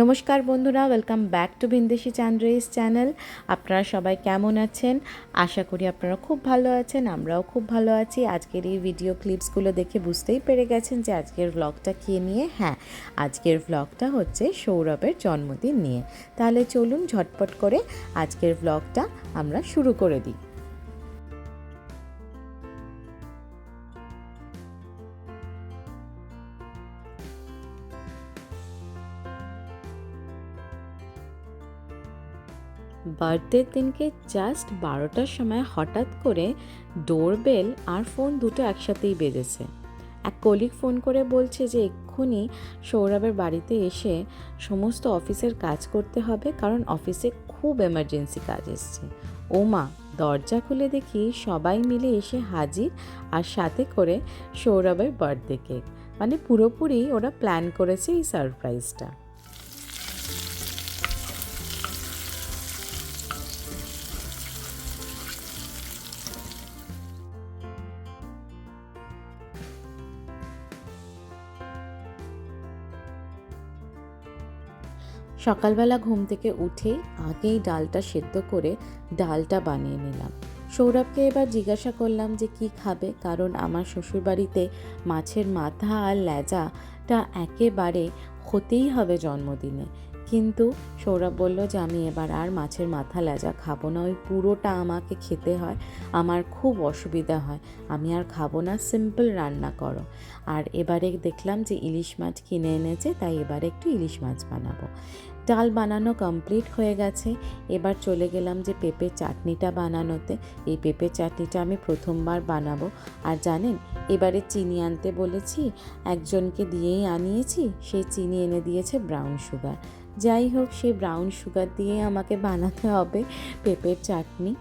নমস্কার বন্ধুরা welcome back to বিন্দেশি চান্দ্রেস চ্যানেল আপনারা সবাই কেমন আছেন? আশা করি আপনারা খুব ভালো আছেন, আমরাও খুব ভালো আছি। আজকের এই ভিডিও ক্লিপসগুলো দেখে বুঝতেই পেরে গেছেন যে আজকের ব্লগটা কী নিয়ে? হ্যাঁ আজকের ব্লগটা হচ্ছে সৌরভের জন্মদিন নিয়ে। তাহলে চলুন ঝটপট করে আজকের ব্লগটা আমরা শুরু করে দিই। বার্থডের দিনকে জাস্ট বারোটার সময় হঠাৎ করে ডোরবেল আর ফোন দুটো একসাথেই বেজেছে। এক কলিগ ফোন করে বলছে যে, এক্ষুনি সৌরভের বাড়িতে এসে সমস্ত অফিসের কাজ করতে হবে, কারণ অফিসে খুব এমার্জেন্সি কাজ এসছে। ও মা, দরজা খুলে দেখি সবাই মিলে এসে হাজির আর সাথে করে সৌরভের বার্থডে কেক। মানে পুরোপুরি ওরা প্ল্যান করেছে এই সারপ্রাইজটা সকালবেলা ঘুম থেকে উঠে আগেই ডালটা সেদ্ধ করে ডালটা বানিয়ে নিলাম। সৌরভকে এবার জিজ্ঞাসা করলাম যে কি খাবে? কারণ আমার শ্বশুরবাড়িতে মাছের মাথা আর লেজাটা একেবারে হতেই হবে জন্মদিনে। কিন্তু সৌরভ বলল যে আমি এবার আর মাছের মাথা লেজা খাব না, ওই পুরোটা আমাকে খেতে হয়, আমার খুব অসুবিধা হয়, আমি আর খাব না, সিম্পল রান্না করো। আর এবারে দেখলাম যে ইলিশ মাছ কিনে এনেছে, তাই এবারে একটু ইলিশ মাছ বানাবো। ডাল বানানো কমপ্লিট হয়ে গেছে। এবার চলে গেলাম যে পেঁপে চাটনিটা বানানোতে। এই পেঁপে চাটনিটা আমি প্রথমবার বানাবো। আর জানেন, এবারে চিনি আনতে বলেছি, একজনকে দিয়েই আনিয়েছি, সে চিনি এনে দিয়েছে ব্রাউন সুগার যাই হোক সেই ব্রাউন সুগার দিয়ে আমাকে বানাতে হবে পেঁপের চাটনি।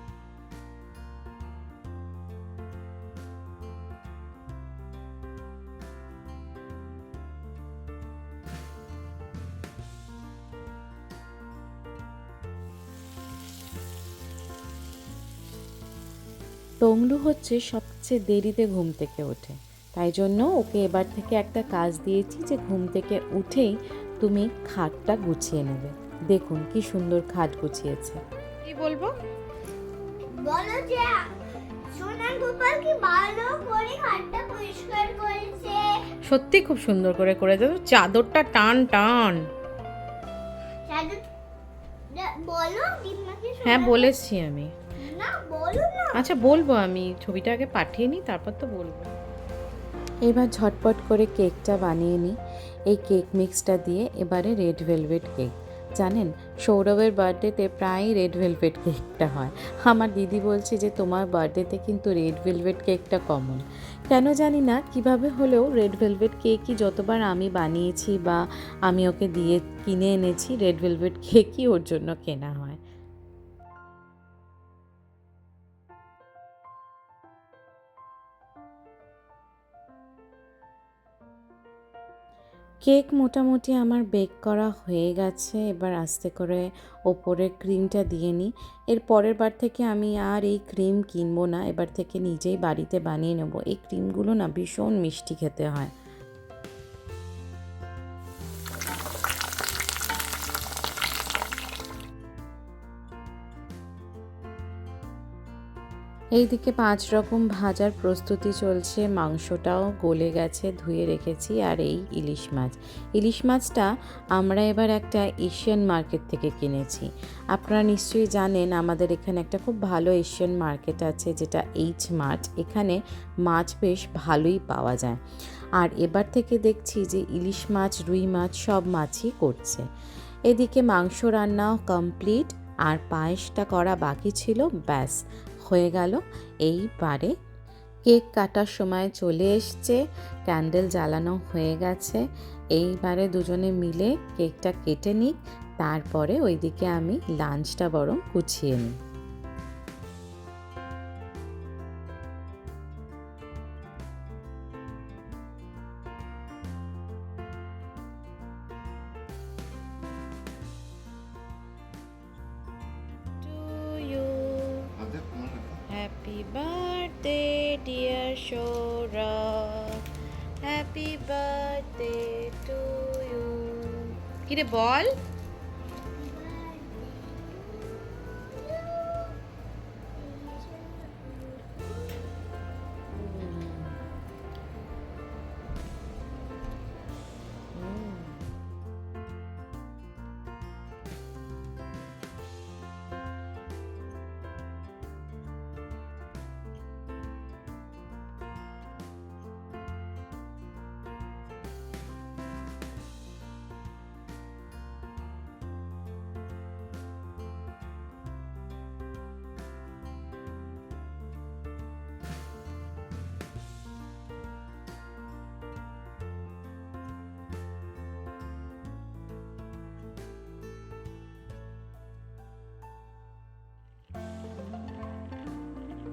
টংলু হচ্ছে সবচেয়ে দেরিতে ঘুম থেকে ওঠে। তাই জন্য ওকে এবার থেকে একটা কাজ দিয়েছি যে ঘুম থেকে উঠেই তুমি খাটটা গুছিয়ে নেবে। দেখুন কি সুন্দর খাট গুছিয়েছে। কি বলব? বলো যে সোনার গোপাল কি ভালো করে খাটটা পরিষ্কার করেছে? সত্যি খুব সুন্দর করে করে দেবো চাদরটা টান টান। চাদর বলো দিমাকে হ্যাঁ বলেছি আমি। আচ্ছা বলব আমি। ছবিটা আগে পাঠিয়ে নিই, তারপর তো বলব। এবার ঝটপট করে কেকটা বানিয়ে নিই। এই কেক মিক্সটা দিয়ে এবারে রেড ভেলভেট কেক। জানেন, সৌরভের বার্থডেতে প্রায়ই রেড ভেলভেট কেকটা হয়। আমার দিদি বলছে যে, তোমার বার্থডেতে কিন্তু রেড ভেলভেট কেকটা কমন। কেন জানি না, কীভাবে হলেও রেড ভেলভেট কেকই যতবার আমি বানিয়েছি বা আমি ওকে দিয়ে কিনে এনেছি, রেড ভেলভেট কেকই ওর জন্য কেনা হয়। কেক মোটামুটি আমার বেক করা হয়ে গেছে, এবার আস্তে করে ওপরে ক্রিমটা দিয়ে নিই। এর পরের বার থেকে আমি আর এই ক্রিম কিনবো না, এবার থেকে নিজেই বাড়িতে বানিয়ে নেব। এই ক্রিমগুলো না ভীষণ মিষ্টি খেতে হয়। এইদিকে পাঁচ রকম ভাজার প্রস্তুতি চলছে। মাংসটাও গলে গেছে, ধুয়ে রেখেছি, আর এই ইলিশ মাছ। ইলিশ মাছটা আমরা এবার একটা এশিয়ান মার্কেট থেকে কিনেছি। আপনারা নিশ্চয়ই জানেন, আমাদের এখানে একটা খুব ভালো এশিয়ান মার্কেট আছে, যেটা এইচ মার্ট। এখানে মাছ বেশ ভালোই পাওয়া যায়। আর এবার থেকে দেখছি যে ইলিশ মাছ, রুই মাছ সব মাছই করছে। এদিকে মাংস রান্নাও কমপ্লিট, আর পায়েসটা করা বাকি ছিল, ব্যাস। হয়ে গেল। এইবারে কেক কাটার সময় চলে এসছে, ক্যান্ডেল জ্বালানো হয়ে গেছে। এইবারে দুজনে মিলে কেকটা কেটে নিই তারপরে ওইদিকে আমি লাঞ্চটা বরং গুছিয়ে নিই। Sourav happy birthday to you কি কিরে বল।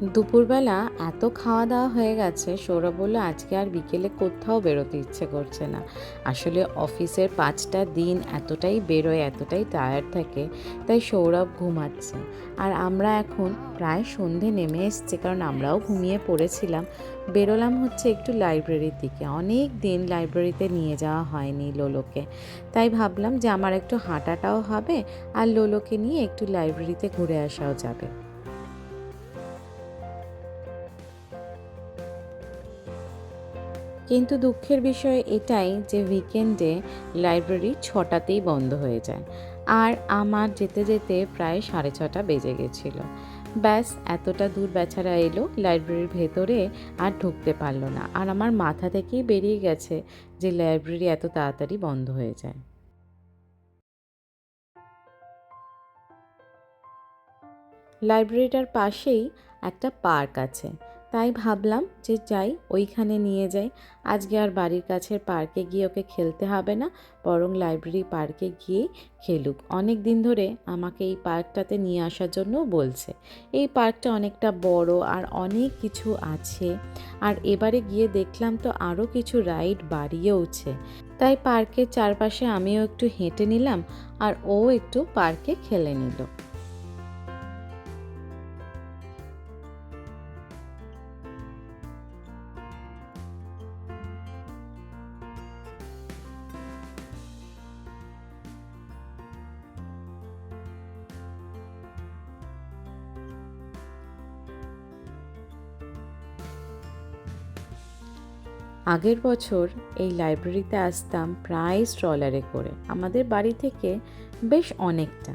দুপুরবেলা এত খাওয়া দাওয়া হয়ে গেছে, সৌরভ বলল, আজকে আর বিকেলে কোথাও বেরোতে ইচ্ছে করছে না। আসলে অফিসের পাঁচটা দিন এতটাই বেরোয়, এতটাই টায়ার্ড থাকে, তাই সৌরভ ঘুমাচ্ছে। আর আমরা এখন প্রায় সন্ধে নেমে এসছে, কারণ আমরাও ঘুমিয়ে পড়েছিলাম। বেরোলাম হচ্ছে একটু লাইব্রেরির দিকে। অনেক দিন লাইব্রেরিতে নিয়ে যাওয়া হয়নি লোলোকে। তাই ভাবলাম যে আমার একটু হাঁটাটাও হবে, আর লোলোকে নিয়ে একটু লাইব্রেরিতে ঘুরে আসাও যাবে। কিন্তু দুঃখের বিষয় এটাই যে উইকেন্ডে লাইব্রেরি ছটাতেই বন্ধ হয়ে যায়। আর আমার যেতে যেতে প্রায় সাড়ে ছটা বেজে গেছিল। ব্যাস, এতটা দূর বেচারা এলো লাইব্রেরির ভেতরে আর ঢুকতে পারল না। আর আমার মাথা থেকেই বেরিয়ে গেছে যে লাইব্রেরি এত তাড়াতাড়ি বন্ধ হয়ে যায়। লাইব্রেরিটার পাশেই একটা পার্ক আছে। তাই ভাবলাম যে যাই, ওইখানে নিয়ে যাই। আজকে আর বাড়ির কাছের পার্কে গিয়ে ওকে খেলতে হবে না, বরং লাইব্রেরি পার্কে গিয়েই খেলুক। অনেক দিন ধরে আমাকে এই পার্কটাতে নিয়ে আসার জন্য বলছে। এই পার্কটা অনেকটা বড় আর অনেক কিছু আছে। আর এবারে গিয়ে দেখলাম তো আরও কিছু রাইড বাড়িয়েওছে তাই পার্কের চারপাশে আমিও একটু হেঁটে নিলাম আর ও একটু পার্কে খেলে নিল। আগের বছর এই লাইব্রেরিতে আসতাম প্রায় স্ট্রলারে করে। আমাদের বাড়ি থেকে বেশ অনেকটা।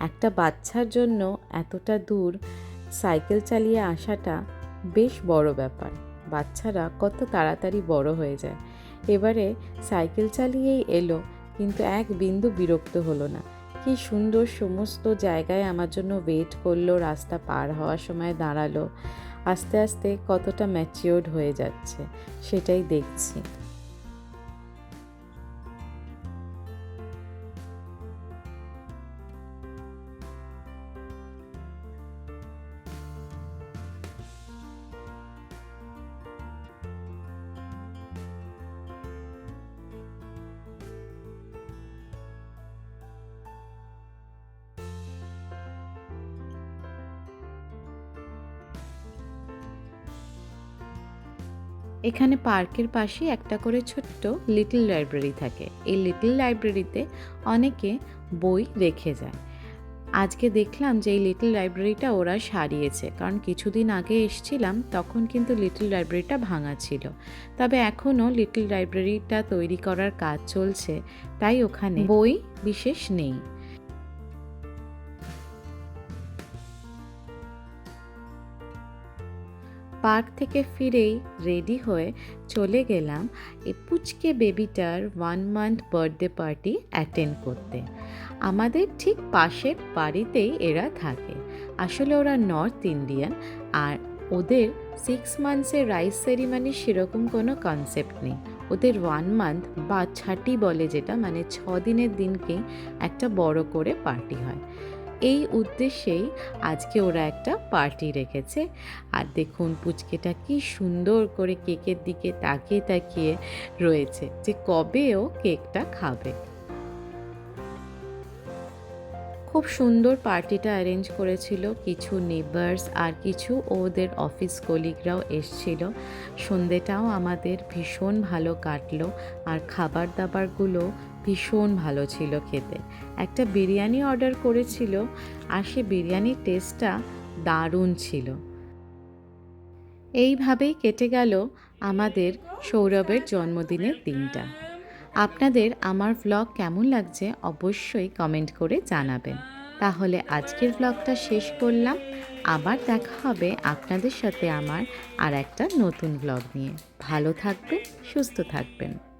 একটা বাচ্চার জন্য এতটা দূর সাইকেল চালিয়ে আসাটা বেশ বড় ব্যাপার। বাচ্চারা কত তাড়াতাড়ি বড় হয়ে যায়। এবারে সাইকেল চালিয়েই এলো, কিন্তু এক বিন্দু বিরক্ত হলো না। কি সুন্দর সমস্ত জায়গায় আমার জন্য ওয়েট করল, রাস্তা পার হওয়ার সময় দাঁড়াল। আস্তে আস্তে কতটা ম্যাচিওর্ড হয়ে যাচ্ছে সেটাই দেখছি। এখানে পার্কের পাশে একটা করে ছোট্ট লিটল লাইব্রেরি থাকে। এই লিটল লাইব্রেরিতে অনেকে বই রেখে যায়। আজকে দেখলাম যে এই লিটল লাইব্রেরিটা ওরা সারিয়েছে। কারণ কিছুদিন আগে এসছিলাম, তখন কিন্তু লিটল লাইব্রেরিটা ভাঙা ছিল। তবে এখনও লিটল লাইব্রেরিটা তৈরি করার কাজ চলছে, তাই ওখানে বই বিশেষ নেই। পার্ক থেকে ফিরেই রেডি হয়ে চলে গেলাম এই পুচকে বেবিটার one month birthday party attend করতে। আমাদের ঠিক পাশের বাড়িতেই এরা থাকে। আসলে ওরা নর্থ ইন্ডিয়ান আর ওদের সিক্স মান্থসের রাইস সেরিমানি সেরকম কোনো কনসেপ্ট নেই। ওদের ওয়ান মান্থ বা ছাটি বলে যেটা মানে ছ দিনের দিনকেই একটা বড় করে পার্টি হয়। এই উদ্দেশ্যেই আজকে ওরা একটা পার্টি রেখেছে। আর দেখুন পুচকেটা কি সুন্দর করে কেকের দিকে তাকিয়ে তাকিয়ে রয়েছে যে কবে ও কেকটা খাবে। খুব সুন্দর পার্টিটা অ্যারেঞ্জ করেছিল। কিছু নেবার্স আর কিছু ওদের অফিস কলিগরাও এসছিল। সন্ধেটাও আমাদের ভীষণ ভালো কাটলো। আর খাবার দাবারগুলো ভীষণ ভালো ছিল খেতে। একটা বিরিয়ানি অর্ডার করেছিল আর সে বিরিয়ানির টেস্টটা দারুণ ছিল। এইভাবেই কেটে গেল আমাদের সৌরভের জন্মদিনের দিনটা। আপনাদের আমার ভ্লগ কেমন লাগছে অবশ্যই কমেন্ট করে জানাবেন। তাহলে আজকের ভ্লগটা শেষ করলাম। আবার দেখা হবে আপনাদের সাথে আমার আর একটা নতুন ভ্লগ নিয়ে। ভালো থাকবেন, সুস্থ থাকবেন।